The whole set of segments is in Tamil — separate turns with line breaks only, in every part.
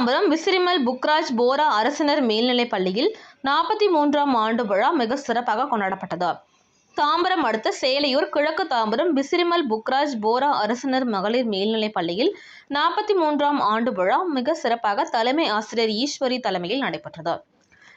தாம்பரம் விசிறிமல் புக்ராஜ் போரா அரசினர் மேல்நிலைப் பள்ளியில் நாற்பத்தி மூன்றாம் ஆண்டு விழா மிக சிறப்பாக கொண்டாடப்பட்டது. தாம்பரம் அடுத்த சேலையூர் கிழக்கு தாம்பரம் விசிறிமல் புக்ராஜ் போரா அரசினர் மகளிர் மேல்நிலைப் பள்ளியில் நாற்பத்தி மூன்றாம் ஆண்டு விழா மிக சிறப்பாக தலைமை ஆசிரியர் ஈஸ்வரி தலைமையில் நடைபெற்றது.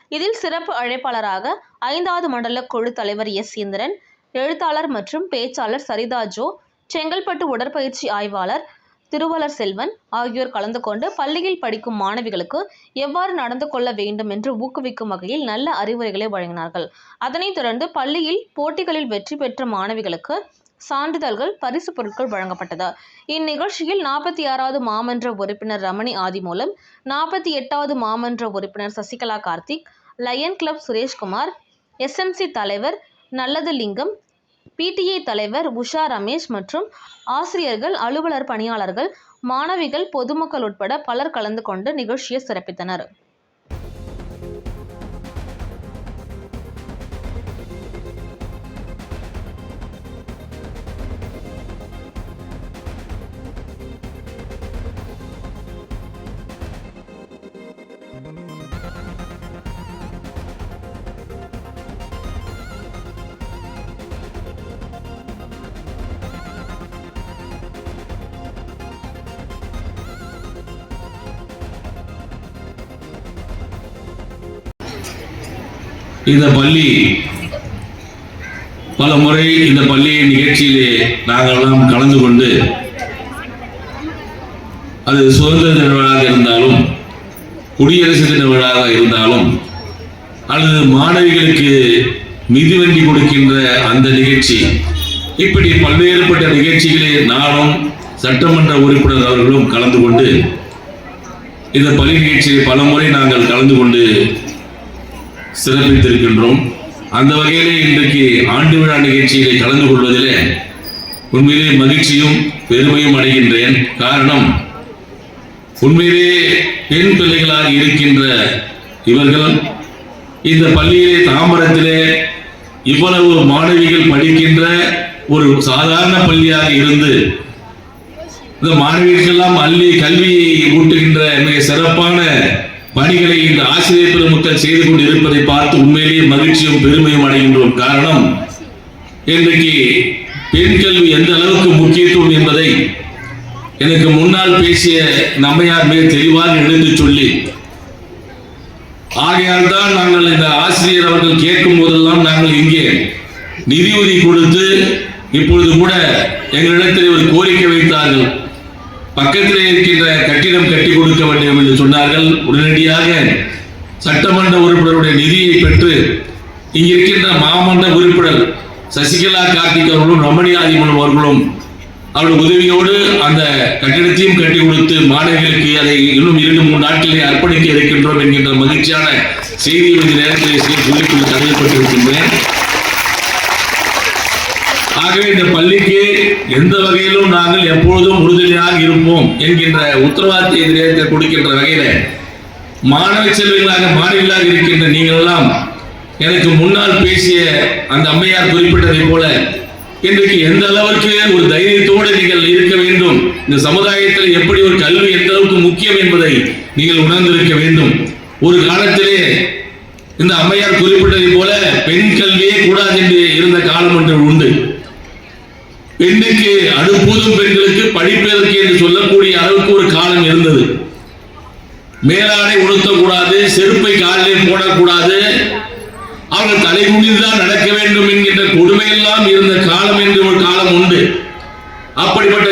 இதில் சிறப்பு அழைப்பாளராக ஐந்தாவது மண்டல குழு தலைவர் எஸ். இந்திரன் எழுத்தாளர் மற்றும் பேச்சாளர் சரிதா ஜோ செங்கல்பட்டு உடற்பயிற்சி ஆய்வாளர் திருவலர் செல்வன் ஆகியோர் கலந்து கொண்டு பள்ளியில் படிக்கும் மாணவிகளுக்கு எவ்வாறு நடந்து கொள்ள வேண்டும் என்று ஊக்குவிக்கும் வகையில் நல்ல அறிவுரைகளை வழங்கினார்கள். அதனைத் தொடர்ந்து பள்ளியில் போட்டிகளில் வெற்றி பெற்ற மாணவிகளுக்கு சான்றிதழ்கள் பரிசு பொருட்கள் வழங்கப்பட்டது. இந்நிகழ்ச்சியில் நாற்பத்தி ஆறாவது மாமன்ற உறுப்பினர் ரமணி ஆதி மூலம் நாற்பத்தி எட்டாவது மாமன்ற உறுப்பினர் Sasikala Karthik lion club Sureshkumar SMC தலைவர் நல்லது லிங்கம் பிடிஏ தலைவர் உஷா ரமேஷ் மற்றும் ஆசிரியர்கள் அலுவலர் பணியாளர்கள் மாணவிகள் பொதுமக்கள் உட்பட பலர் கலந்து கொண்டு நிகழ்ச்சியை சிறப்பித்தனர்.
இந்த பள்ளி பல முறை இந்த பள்ளியின் நிகழ்ச்சியிலே நாங்கள்லாம் கலந்து கொண்டு அது சுதந்திர தின விழாவாக இருந்தாலும் குடியரசு தின விழாவாக இருந்தாலும் அல்லது மாணவிகளுக்கு மிதிவண்டி கொடுக்கின்ற அந்த நிகழ்ச்சி இப்படி பல்வேறுபட்ட நிகழ்ச்சிகளில் நானும் சட்டமன்ற உறுப்பினர் அவர்களும் கலந்து கொண்டு இந்த பள்ளி நிகழ்ச்சியை பல முறை நாங்கள் கலந்து கொண்டு சிறப்பித்திருக்கின்றோம். அந்த வகையிலே இன்றைக்கு ஆண்டு விழா நிகழ்ச்சியிலே கலந்து கொள்வதிலே உண்மையிலே மகிழ்ச்சியும் பெருமையும் அடைகின்றேன். காரணம் உண்மையிலே பெண் பிள்ளைகளாக இருக்கின்ற இவர்கள் இந்த பள்ளியிலே தாம்பரத்திலே இவ்வளவு மாணவிகள் படிக்கின்ற ஒரு சாதாரண பள்ளியாக இருந்து இந்த மாணவிகளுக்கெல்லாம் அள்ளி கல்வியை ஊட்டுகின்ற மிக சிறப்பான பணிகளை இந்த ஆசிரியர் பெருமக்கள் செய்து கொண்டு இருப்பதை பார்த்து உண்மையிலேயே மகிழ்ச்சியும் பெருமையும் அடைகின்றோம். காரணம் இன்றைக்கு பெண் கல்வி எந்த அளவுக்கு முக்கியத்துவம் என்பதை எனக்கு முன்னால் பேசிய நம்மையார் மிக தெளிவாக எழுந்து சொல்லி ஆகையால் தான் நாங்கள் இந்த ஆசிரியர் அவர்கள் கேட்கும் போதெல்லாம் நாங்கள் இங்கே நிதியுதவி கொடுத்து இப்பொழுது கூட எங்களிடத்தில் ஒரு கோரிக்கை வைத்தார்கள். பக்கத்தில் இருக்கின்ற கட்டிடம் கட்டி கொடுக்க வேண்டும் என்று சொன்னார்கள். உடனடியாக சட்டமன்ற உறுப்பினருடைய நிதியை பெற்று இங்கிருக்கின்ற மாமன்ற உறுப்பினர் சசிகலா கார்த்திக் அவர்களும் ரமணி ஆதிமன் அவர்களும் அவருடைய உதவியோடு அந்த கட்டிடத்தையும் கட்டி கொடுத்து மாணவர்களுக்கு அதை இன்னும் இரண்டு மூன்று நாட்களை அர்ப்பணிக்க இருக்கின்றோம் என்கின்ற மகிழ்ச்சியான செய்தியை இந்த நேரத்தில் சொல்லிக்கொண்டு தடையப்பட்டிருக்கின்றேன் ஆகவே இந்த பள்ளிக்கு எந்த வகையிலும் நாங்கள் எப்பொழுதும் உறுதுணையாக இருப்போம் என்கின்ற உத்தரவாதத்தை இந்த கொடுக்கின்ற வகையில மாணவ செல்விகளாக மாணவிகளாக இருக்கின்ற நீங்கள் எல்லாம் எனக்கு முன்னால் பேசிய அந்த அம்மையார் குறிப்பிட்டதை போல இன்றைக்கு எந்த அளவுக்கு ஒரு தைரியத்தோடு நீங்கள் இருக்க வேண்டும் இந்த சமுதாயத்தில் எப்படி ஒரு கல்வி எந்த அளவுக்கு முக்கியம் என்பதை நீங்கள் உணர்ந்திருக்க வேண்டும். ஒரு காலத்திலே இந்த அம்மையார் குறிப்பிட்டதை போல பெண் கல்வியே கூடாது என்று இருந்த காலம் ஒன்று உண்டு. பெண்ணுக்கு அடுப்பூதும் பெண்களுக்கு படிப்பதற்கு என்று சொல்லக்கூடிய அளவுக்கு ஒரு காலம் இருந்தது. மேலாடை உடுத்தக்கூடாது செருப்பை காலிலே போடக்கூடாது. அவர்கள் தலைமுடிந்துதான் நடக்க வேண்டும் என்கின்ற கொடுமையெல்லாம் இருந்த காலம் என்று ஒரு காலம் உண்டு. அப்படிப்பட்ட